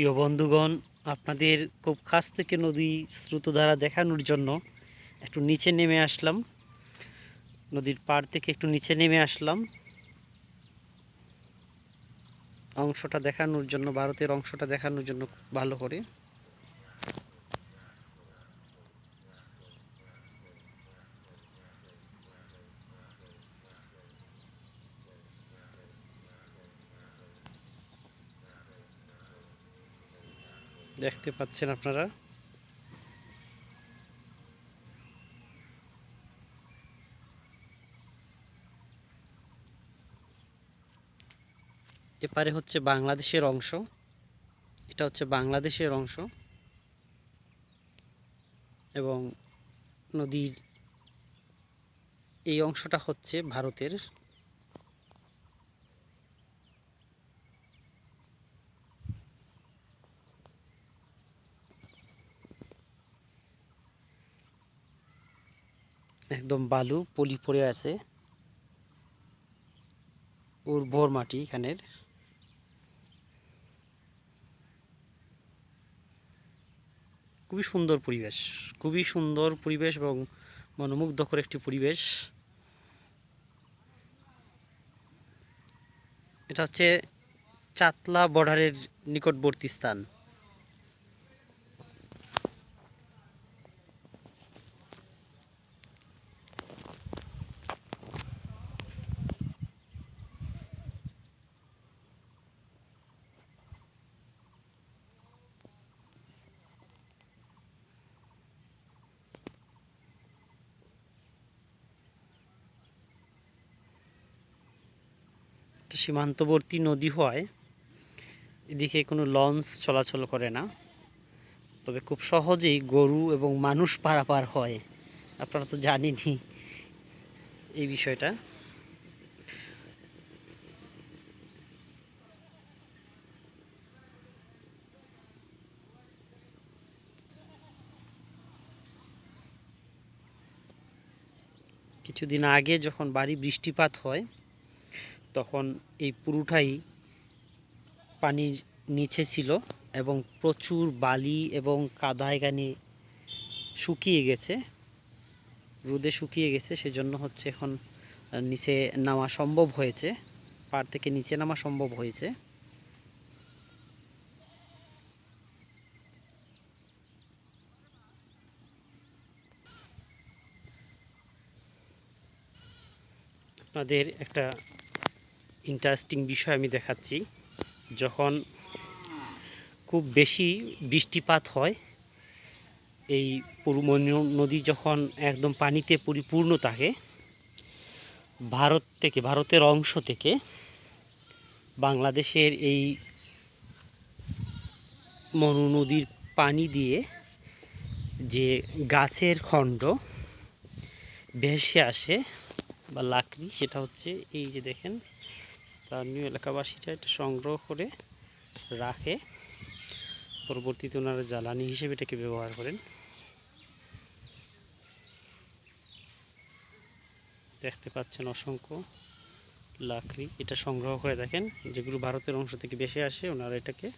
প্রিয় বন্ধুগণ, আপনাদের খুব কাছ থেকে নদী স্রোতধারা দেখানোর জন্য একটু নিচে নেমে আসলাম। নদীর পাড় থেকে একটু নিচে নেমে আসলাম। অংশটা দেখানোর জন্য, ভারতের অংশটা দেখানোর জন্য ভালো করে। দেখতে পাচ্ছেন আপনারা। এপারে হচ্ছে বাংলাদেশের অংশ। এটা হচ্ছে বাংলাদেশের অংশ। এবং নদীর এই অংশটা হচ্ছে ভারতের। একদম বালু, পলি পড়ে আছে। উর্বর মাটি এখানের। খুবই সুন্দর পরিবেশ, খুবই সুন্দর পরিবেশ এবং মনোমুগ্ধকর একটি পরিবেশ। এটা হচ্ছে চাতলা বর্ডারের নিকটবর্তী স্থান। সীমান্তবর্তী নদী হওয়ায় এদিকে কোনো লঞ্চ চলাচল করে না। তবে খুব সহজেই গরু এবং মানুষ পারাপার হয়। আপনারা তো জানেনই এই বিষয়টা। কিছুদিন আগে যখন বাড়ি বৃষ্টিপাত হয় তখন এই পুরোটাই পানির নিচে ছিল এবং প্রচুর বালি এবং কাদা এখানে শুকিয়ে গেছে। রোদে শুকিয়ে গেছে, সেজন্য হচ্ছে এখন নিচে নামা সম্ভব হয়েছে। পাড় থেকে নিচে নামা সম্ভব হয়েছে। আপনাদের একটা ইন্টারেস্টিং বিষয় আমি দেখাচ্ছি। যখন খুব বেশি বৃষ্টিপাত হয়, এই পুরুমনি নদী যখন একদম পানিতে পরিপূর্ণ থাকে, ভারত থেকে, ভারতের অংশ থেকে বাংলাদেশের এই মনু নদীর পানি দিয়ে যে গাছের খণ্ড ভেসে আসে বা লাকড়ি, সেটা হচ্ছে এই যে দেখেন স্থানীয় এলাকাবাসীরা এটা সংগ্রহ করে রাখে। পরবর্তীতে ওনারা জ্বালানি হিসেবে এটাকে ব্যবহার করেন। দেখতে পাচ্ছেন অসংখ্য লাকড়ি। এটা সংগ্রহ করে দেখেন, যেগুলো ভারতের অংশ থেকে বেশি আসে, ওনারা এটাকে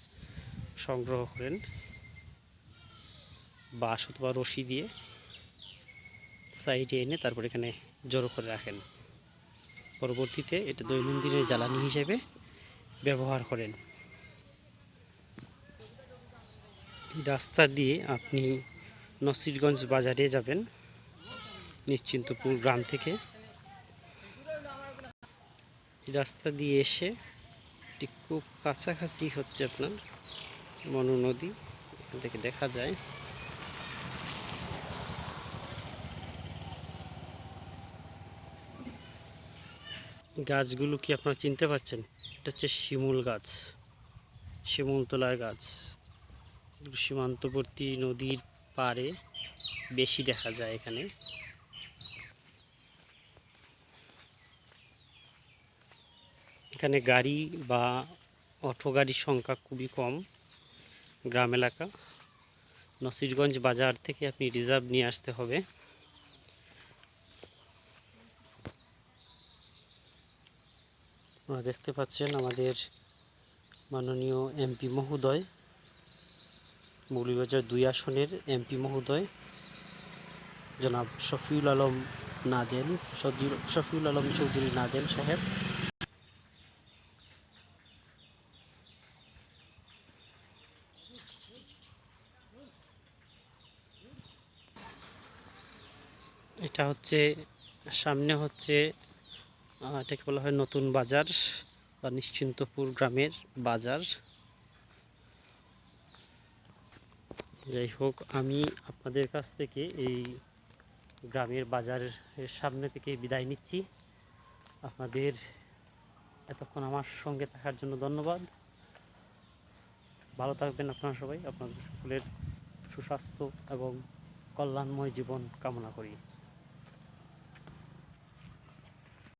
সংগ্রহ করেন। বাঁশ অথবা রশি দিয়ে সাইডে এনে তারপর এখানে জড়ো করে রাখেন। পরবর্তীতে এটা দৈনন্দিনের জ্বালানি হিসেবে ব্যবহার করেন। রাস্তা দিয়ে আপনি নসিরগঞ্জ বাজারে যাবেন, নিশ্চিন্তপুর গ্রাম থেকে। রাস্তা দিয়ে এসে এটি খুব কাছাকাছি হচ্ছে আপনার মনু নদী। এখান থেকে দেখা যায় গাছগুলো কি আপনারা চিনতে পারছেন? এটা হচ্ছে শিমুল গাছ শিমুল তোলার গাছ। সীমান্তবর্তী নদীর পাড়ে বেশি দেখা যায় এখানে। এখানে গাড়ি বা অটো গাড়ির সংখ্যা খুবই কম গ্রাম এলাকা। নসিরগঞ্জ বাজার থেকে আপনি রিজার্ভ নিয়ে আসতে হবে। আপনারা দেখতে পাচ্ছেন আমাদের মাননীয় এমপি মহোদয় মৌলভীবাজার দুই আসনের এমপি মহোদয়, জনাব শফিউল আলম সদি- শফিউল আলম চৌধুরী নাদেল সাহেব। এটা হচ্ছে, সামনে হচ্ছে এটাকে বলা হয় নতুন বাজার বা নিশ্চিন্তপুর গ্রামের বাজার। যাই হোক, আমি আপনাদের কাছ থেকে এই গ্রামের বাজারের সামনে থেকে বিদায় নিচ্ছি। আপনাদের এতক্ষণ আমার সঙ্গে থাকার জন্য ধন্যবাদ। ভালো থাকবেন আপনারা সবাই। আপনাদের সকলের সুস্বাস্থ্য এবং কল্যাণময় জীবন কামনা করি।